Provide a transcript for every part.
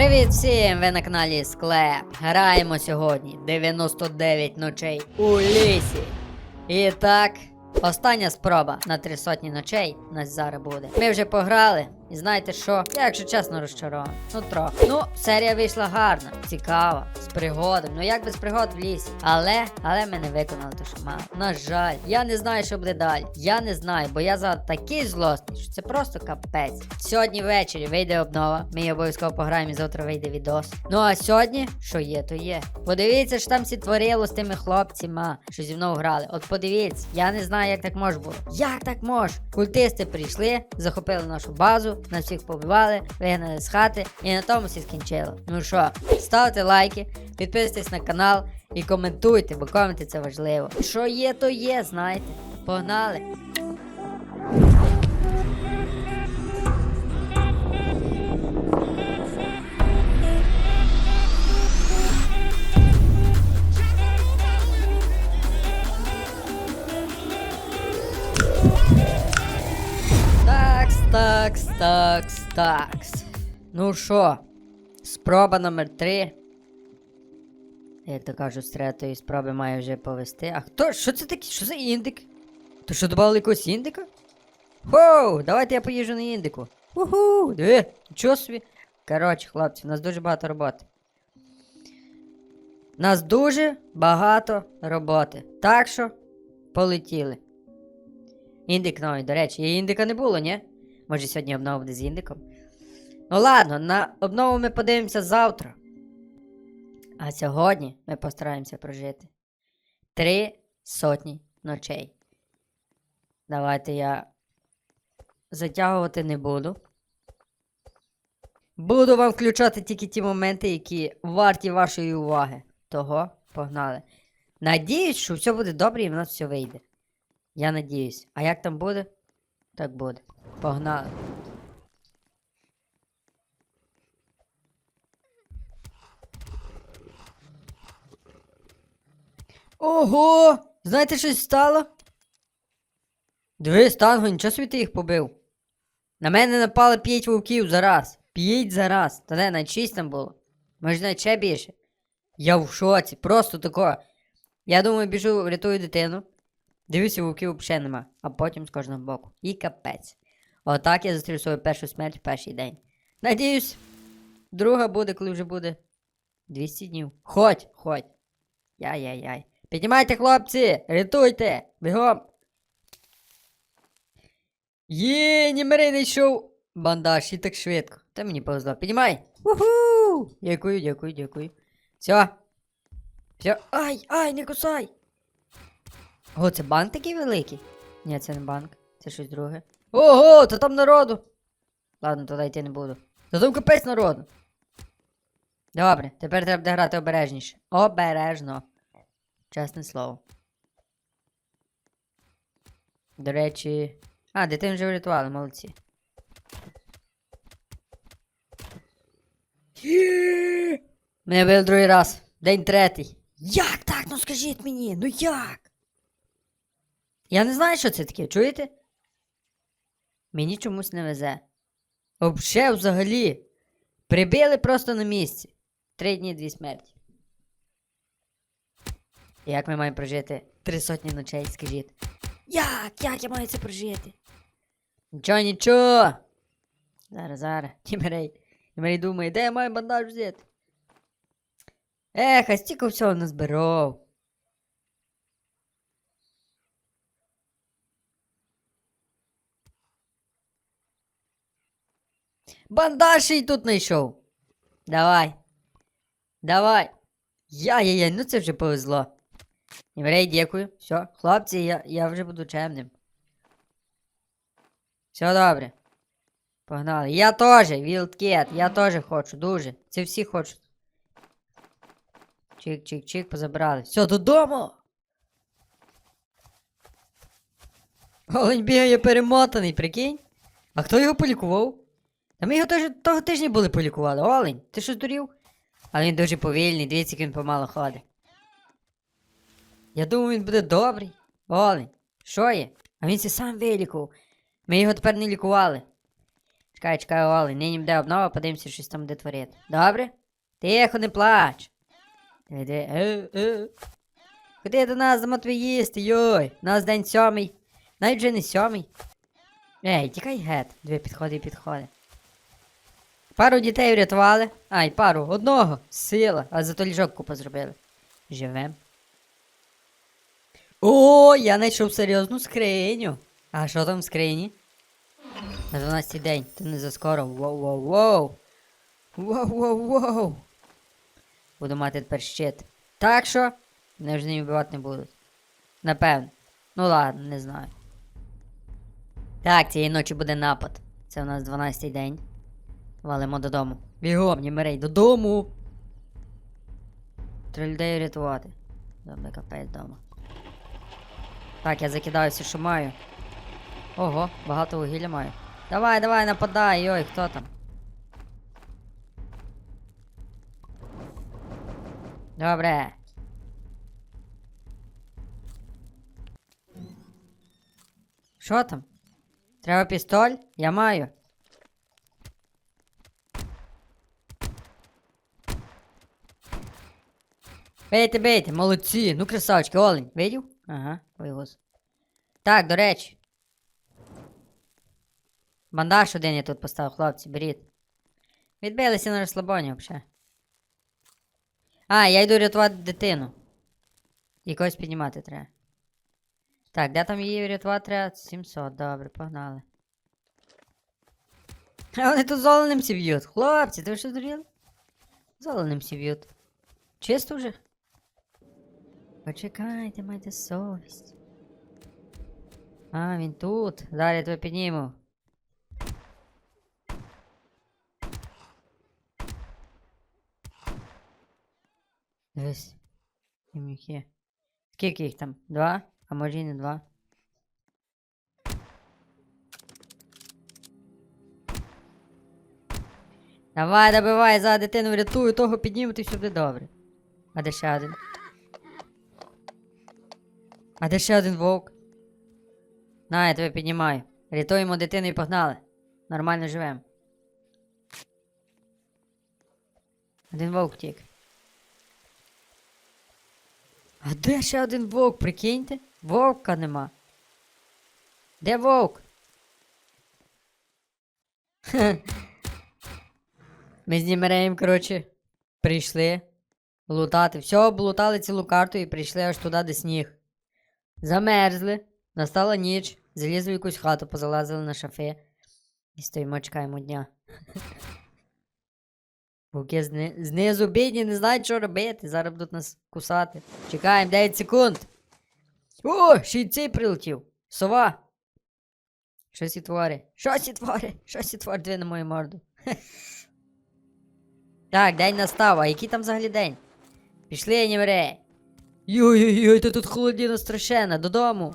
Привіт всім! Ви на каналі Склеп. Граємо сьогодні 99 ночей у лісі. І так, остання спроба на три сотні ночей нас зараз буде. Ми вже пограли, і знаєте що? Я, якщо чесно, розчарований. Ну трохи. Ну, серія вийшла гарна, цікава, з пригодом. Ну як без пригод в лісі. Але, але ми не виконали те, що мали. На жаль, я не знаю, що буде далі. Я не знаю, бо я за такий злосний, що це просто капець. Сьогодні ввечері вийде обнова. Ми обов'язково пограємо і завтра вийде відос. Ну а сьогодні, що є, то є. Подивіться, що там всі творило з тими хлопцями, що зі мною грали. От подивіться, я не знаю, як так може було. Як так може? Культисти прийшли, захопили нашу базу, нас всіх побивали, вигнали з хати і на тому всі скінчили. Ну що, ставте лайки, підписуйтесь на канал і коментуйте, бо коменти це важливо. Що є, то є, знаєте. Погнали! Такс, такс, такс. Ну що, спроба номер три. Як то кажуть, з третьої спроби має вже повести. А хто? Що це таке? Що за індик? То що добавили якогось індика? Хоу, давайте я поїжджу на індику. Уху, диви, нічого собі. Коротше, хлопці, у нас дуже багато роботи. У нас дуже багато роботи. Так що, полетіли. Індик новий, до речі, її індика не було, ні? Може сьогодні обнова буде з індиком. Ну ладно, на обнову ми подивимося завтра. А сьогодні ми постараємося прожити три сотні ночей. Давайте я затягувати не буду. Буду вам включати тільки ті моменти, які варті вашої уваги. Того погнали. Надіюсь, що все буде добре і в нас все вийде. Я надіюсь. А як там буде? Так буде. Погнали. Ого! Знаєте, щось стало? Дивись, танго, нічого собі ти їх побив. На мене напали п'ять вовків за раз. П'ять за раз. Та не, навіть шість там було. Може, навіть ще більше. Я в шоці, просто тако. Я думаю, біжу, рятую дитину. Дивлюся, вовків взагалі нема, а потім з кожного боку. І капець. Отак я зустрів свою першу смерть в перший день. Надіюсь, друга буде, коли вже буде 200 днів. Ходь, ходь. Яй-яй-яй. Піднімайте, хлопці! Рятуйте! Бігом! Є, німери не йшов! Бандаж, і так швидко. Та мені повезло. Піднімай! Уху! Дякую, дякую, дякую. Все. Все. Ай, ай, не кусай! О, це банк такий великий? Ні, це не банк, це щось друге. Ого, то там народу. Ладно, туди йти не буду. Та там капець народу. Добре, тепер треба буде грати обережніше. Обережно. Чесне слово. До речі. А, дитину вже врятували, молодці. Мене били другий раз. День третій. Як так? Ну скажіть мені, ну як? Я не знаю, що це таке, чуєте? Мені чомусь не везе. Вообще, взагалі. Прибили просто на місці. Три дні, дві смерті. Як ми маємо прожити три сотні ночей, скажіть? Як? Як я маю це прожити? Нічого, нічого. Зараз, зараз. Тімерей. Тімерей думає, де я маю бандаж взяти? Ех, а стільки всього назбирав. Бандаж тут знайшов. Давай. Давай. Яй-яй-яй, ну це вже повезло. Єврей, дякую. Все, хлопці, я, я вже буду чемним. Все добре. Погнали. Я теж, Вілдкет, я теж хочу, дуже. Це всі хочуть. Чик-чик-чик, позабрали. Все, додому. Олень бігає перемотаний, прикинь. А хто його полікував? Та ми його теж того тижня були полікували. Олень, ти що здурів? Але він дуже повільний, дивіться, як він помало ходить. Я думаю, він буде добрий. Олень, що є? А він це сам вилікував. Ми його тепер не лікували. Чекай, чекай, Олень, нині буде обнова, подивимося, щось там буде творити. Добре? Тихо, не плач. Е, е. Куди до нас дамо твій їсти, йой? У нас день сьомий. Навіть вже не сьомий. Ей, тікай гет. Дві підходи і підходи. Пару дітей врятували. Ай, пару, одного. Сила. А зато ліжок купа зробили. Живем. О, я знайшов серйозну скриню. А що там в скрині? На 12 день, ти не заскоро. Воу-воу-воу. Воу-воу-воу. Буду мати тепер щит. Так що? Мене вже не вбивати не будуть. Напевно. Ну ладно, не знаю. Так, цієї ночі буде напад. Це у нас 12 день. Валимо додому. Бігом, Німерей, додому. Три людей рятувати. Добре, капець вдома. Так, я закидаю все, що маю. Ого, багато вугілля маю. Давай, давай, нападай, йой, хто там? Добре. Що там? Треба пістоль? Я маю. Бейте, бейте, молодці. Ну, красавчики, олень. Видів? Ага, ой гос. Так, до речі. Бандаж один я тут поставив, хлопці, беріть. Відбилися на розслабоні взагалі. А, я йду рятувати дитину. І когось піднімати треба. Так, де там її рятувати треба? 700, добре, погнали. А вони тут золеним всі б'ють. Хлопці, ти ви що здуріли? Золеним всі б'ють. Чисто вже? Почекайте, майте совість. А, він тут. Зараз я тебе підніму. Дивись. Є. Скільки їх там? Два? А може і не два. Давай, добивай, за дитину врятую, того піднімути все буде добре. А де ще один? А де ще один вовк? На, я тебе піднімаю. Рятуємо дитину і погнали. Нормально живем. Один вовк втік. А де ще один вовк, прикиньте? Вовка нема. Де вовк? Ми з Німереєм, коротше, прийшли лутати. Все, облутали цілу карту і прийшли аж туди, де сніг. Замерзли. Настала ніч. Залізли в якусь хату, позалазили на шафи. І стоїмо, чекаємо дня. Вовки зни... знизу бідні, не знають, що робити. Зараз будуть нас кусати. Чекаємо 9 секунд. О, ще й прилетів. Сова. Щось і твори. Щось і твори. Щось і твори, дві на мою морду. Так, день настав, а який там взагалі день? Пішли, німре. Йой-йой-йой, та тут холодіно страшенно, додому.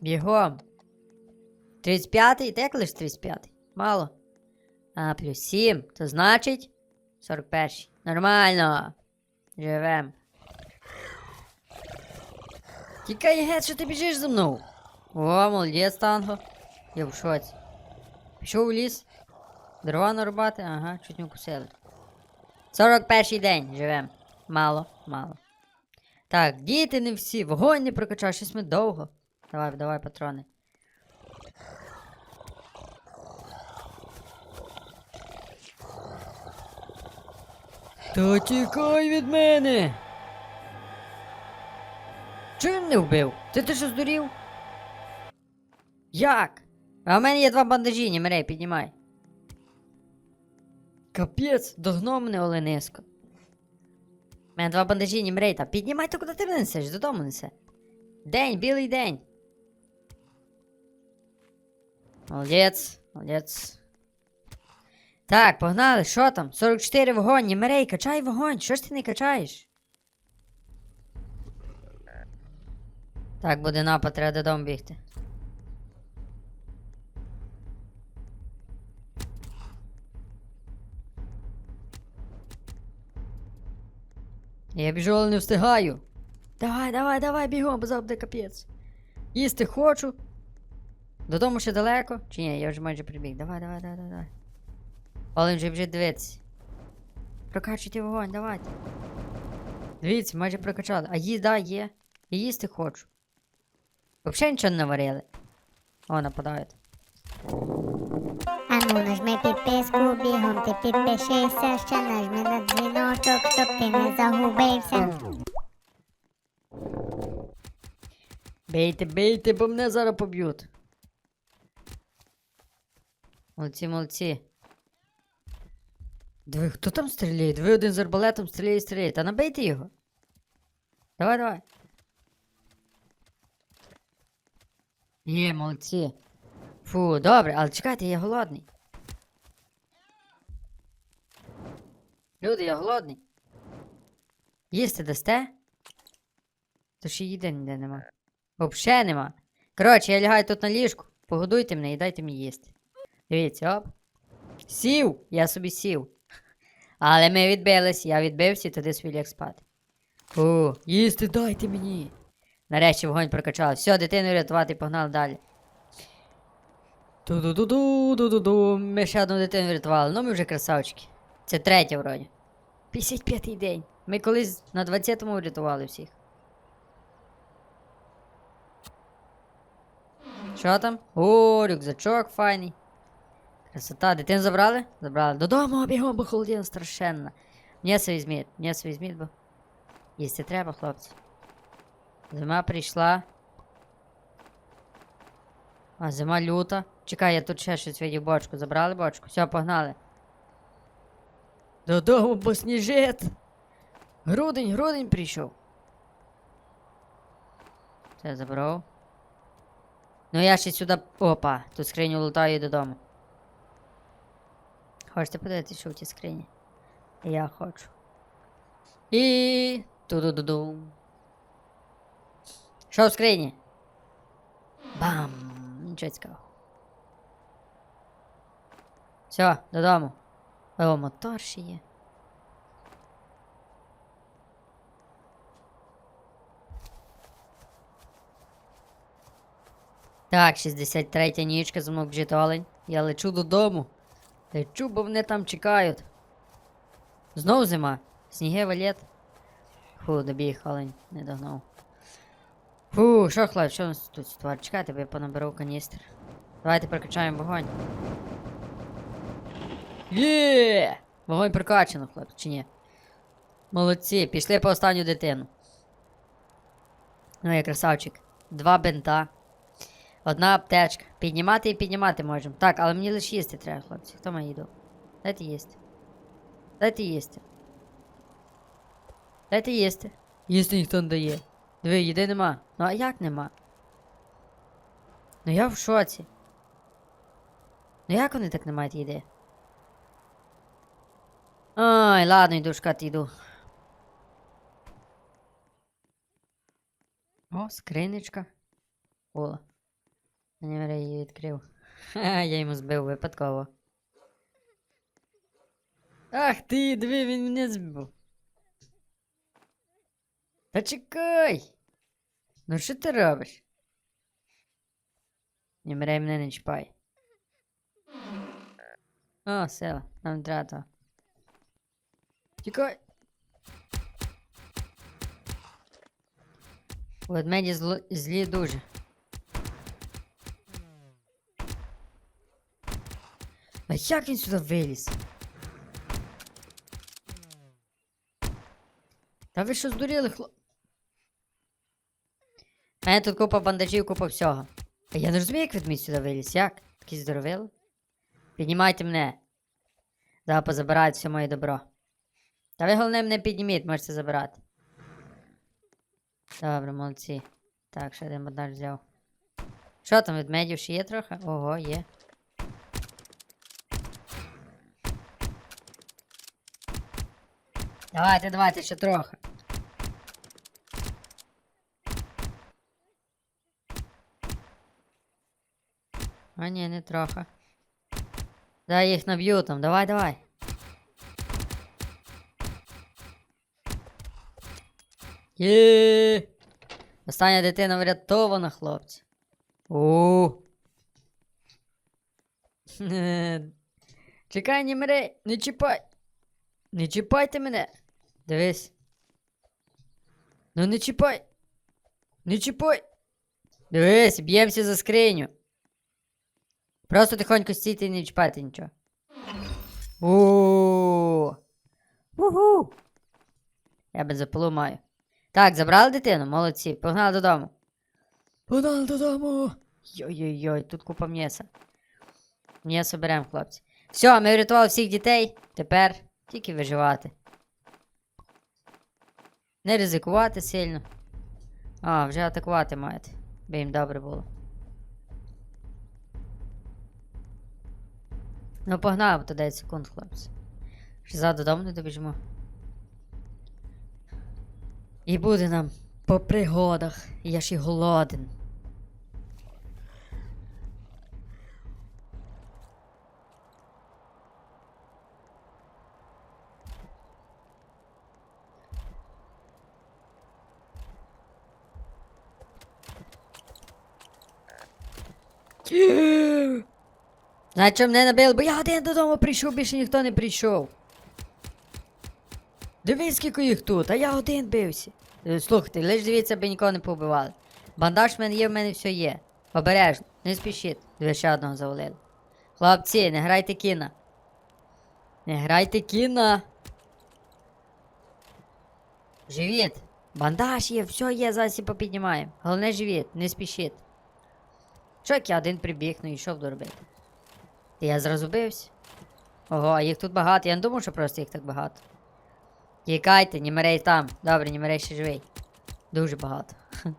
Бігом. 35-й? Та лиш 35-й? Мало. А, плюс 7. То значить. 41-й. Нормально. Живем. Тікай геть, що ти біжиш за мною. О, молодець, танго. Я в шоці. Пішов у ліс. Дрова нарубати, ага, чуть не вкусили. 41 день живем. Мало, мало. Так, діти не всі, вогонь не прокачав, щось ми довго. Давай, давай, патрони. Та тікай від мене. Чого він не вбив? Ти ти що здурів? Як? А в мене є два бандажі, Німерей, піднімай. Капець, догнав мене Олениско. У мене два бандажі, Німерей, та піднімай то куди ти несеш, додому несе. День, білий день. Молодець, молодець. Так, погнали, що там? 44 вогонь, Німерей, качай вогонь, що ж ти не качаєш? Так, буде напад, треба додому бігти. Я біжу, але не встигаю. Давай, давай, давай, бігом, бо завжди капець. Їсти хочу. Додому ще далеко? Чи ні, я вже майже прибіг. Давай, давай, давай, давай, давай. Олень вже вже дивиться. Прокачуйте вогонь, давайте. Дивіться, майже прокачали. А їда є. І їсти хочу. Взагалі нічого не наварили. О, нападають. Нажми підписку, бігом ти підпишися, ще нажми на дзвіночок, щоб ти не загубився. Бейте, бейте, бо мене зараз поб'ють. Молодці, молодці. Диви, хто там стріляє? Диви один з арбалетом стріляє, стріляє. Та набийте його. Давай, давай. Є, молодці. Фу, добре, але чекайте, я голодний. Люди, я голодний. Їсти дасте? То ще їди ніде нема. Вообще нема. Коротше, я лягаю тут на ліжку. Погодуйте мене і дайте мені їсти. Дивіться, оп. Сів! Я собі сів. Але ми відбились, я відбився і туди свій ляг спати. О, їсти дайте мені. Нарешті вогонь прокачав. Все, дитину рятувати, погнали далі. Ту-ду-ду-ду-ду-ду-ду. Ми ще одну дитину врятували. Ну ми вже красавчики. Це третя вроді. 55-й день. Ми колись на 20-му врятували всіх. Що там? О, рюкзачок файний. Красота, дитину забрали? Забрали. Додому бігом, бо холодина страшенна. М'ясо візьміть, м'ясо візьміть, бо. Їсти треба, хлопці. Зима прийшла. А, зима люта. Чекай, я тут ще щось видів бочку. Забрали бочку? Все, погнали. Додому, бо сніжить. Грудень, грудень прийшов. Це забрав. Ну я ще сюди. Опа, тут скриню лутаю додому. Хочете подивитися, що в тій скрині? Я хочу. І. ту-ду-ду-ду. Що в скрині? Бам! Нічого цікавого. Все, додому. О, мотор ще є. Так, 63 нічка, замок бжить олень. Я лечу додому. Лечу, бо вони там чекають. Знов зима. Сніги валет. Фу, добіг олень, не догнав. Фу, що хлоп, що у нас тут? Чекайте, бо я понаберу каністр. Давайте прокачаємо вогонь. Є! Вогонь прокачано, хлопці, чи ні? Молодці, пішли по останню дитину. Ну, я красавчик. Два бинта. Одна аптечка. Піднімати і піднімати можемо. Так, але мені лише їсти треба, хлопці. Хто має їду? Дайте їсти. Дайте їсти. Дайте їсти. Їсти ніхто не дає. Диви, їди нема. Ну а як нема? Ну я в шоці. Ну як вони так не мають їди? Ой, ладно, йду шукати йду. О, скриничка. О. Я її відкрив. Ха, я йому збив випадково. Ах ти, диви, він мене збив. Та чекай. Ну що ти робиш? Не мерей мене не чіпай. О, сила, нам треба то. Тікай. Ведмеді зло... злі дуже. А як він сюди виліз? Та ви що здуріли, хлоп? У мене тут купа бандажів, купа всього. А я не розумію, як ведмідь сюди виліз. Як? Такий здоровило? Піднімайте мене. Зараз позабирають все моє добро. Та ви головне мене підніміть, можете забирати. Добре, молодці. Так, ще один бандаж взяв. Що там, ведмедів ще є трохи? Ого, є. Давайте, давайте ще трохи. А ні, не трохи. Дай їх наб'ю там, давай, давай. Є. Остання дитина врятована, хлопці. У. Чекай, не мри, не чіпай. Не чіпайте мене. Дивись. Ну не чіпай. Не чіпай. Дивись, б'ємося за скриню. Просто тихонько стійте і не чіпайте нічого. О. Уху. Я бензопилу маю. Так, забрали дитину? Молодці. Погнали додому. Погнали додому. Йой-йой-йой, тут купа м'яса. М'ясо беремо, хлопці. Все, ми врятували всіх дітей. Тепер тільки виживати. Не ризикувати сильно. А, вже атакувати маєте. Би їм добре було. Ну, погнали, то 10 секунд, хлопці. Ще за додому не добіжимо. І буде нам по пригодах. Я ж і голоден. Що мене набили, бо я один додому прийшов, більше ніхто не прийшов. Дивись, скільки їх тут, а я один бився. Е, Слухайте, лиш дивіться, аби нікого не побивали. Бандаж мене є, в мене все є. Обережно, не спішіть. Диви ще одного завалили. Хлопці, не грайте кіна. Не грайте кіна. Живіт. Бандаж є, все є, зараз і попіднімаємо. Головне живіт, не спішіть. Що як я один прибіг, ну і що буду робити? Я зразу бився. Ого, їх тут багато. Я не думав, що просто їх так багато. Тікайте, Німерей там. Добре, Німерей ще живий. Дуже багато.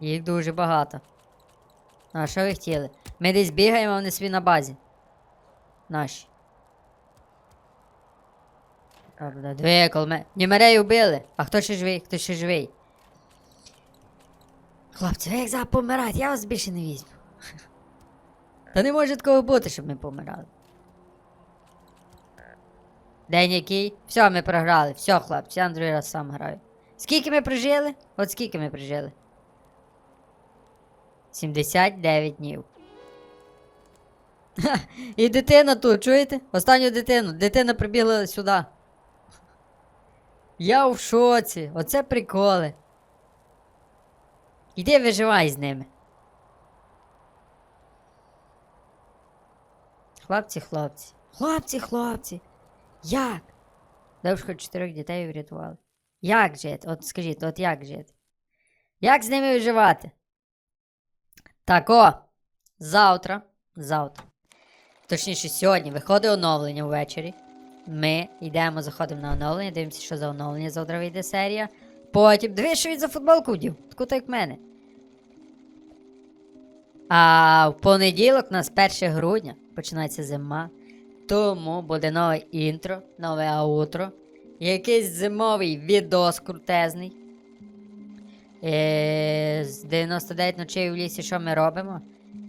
Їх дуже багато. А що ви хотіли? Ми десь бігаємо, а вони собі на базі. Наші. Диви, ми. Німерей убили. А хто ще живий? Хто ще живий? Хлопці, ви як зараз помирають, я вас більше не візьму. Та не може такого бути, щоб ми помирали. День який? Все, ми програли. Все, хлопці, я другий раз сам граю. Скільки ми прожили? От скільки ми прожили? 79 днів. Ха, і дитина тут, чуєте? Останню дитину. Дитина прибігла сюди. Я в шоці. Оце приколи. Іди виживай з ними. Хлопці, хлопці. Хлопці, хлопці. Як? Хоч чотирьох дітей врятували. Як жити? От скажіть, от як жити? Як з ними виживати? Тако. Завтра. Завтра. Точніше, сьогодні виходить оновлення ввечері. Ми йдемо, заходимо на оновлення, дивимося, що за оновлення завтра вийде серія. Потім. Дивись, що він за футболку вдів. Таку так як мене. А в понеділок, у нас 1 грудня, починається зима. Тому буде нове інтро, нове аутро. Якийсь зимовий відос крутезний. Е, з 99 ночей в лісі, що ми робимо?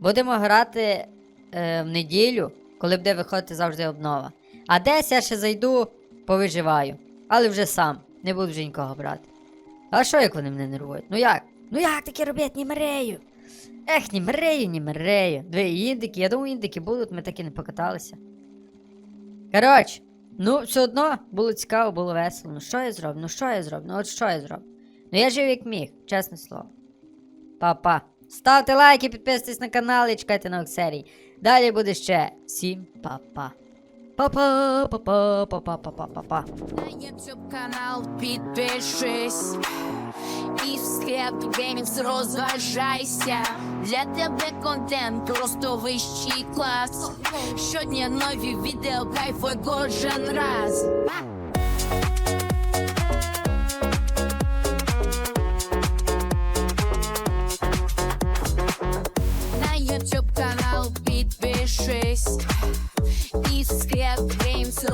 Будемо грати е, в неділю, коли буде виходити завжди обнова. А десь я ще зайду, повиживаю. Але вже сам, не буду вже нікого брати. А що як вони мене нервують? Ну як? Ну як таке роблять, ні мрею? Ех, ні мрею, ні мрею. Дві індики, я думаю, індики будуть, ми так і не покаталися. Коротше, ну все одно було цікаво, було весело. Ну що я зроблю? Ну що я зроблю? Ну от що я зроблю? Ну я жив як міг, чесне слово. Па-па. Ставте лайки, підписуйтесь на канал і чекайте нових серій. Далі буде ще. Всім па-па. Па-па, па-па, па-па, па-па, па-па. На YouTube канал підпишись і в склеп геймінгс розважайся. Для тебе контент просто вищий клас. Щодня нові відео, кайфуй кожен раз.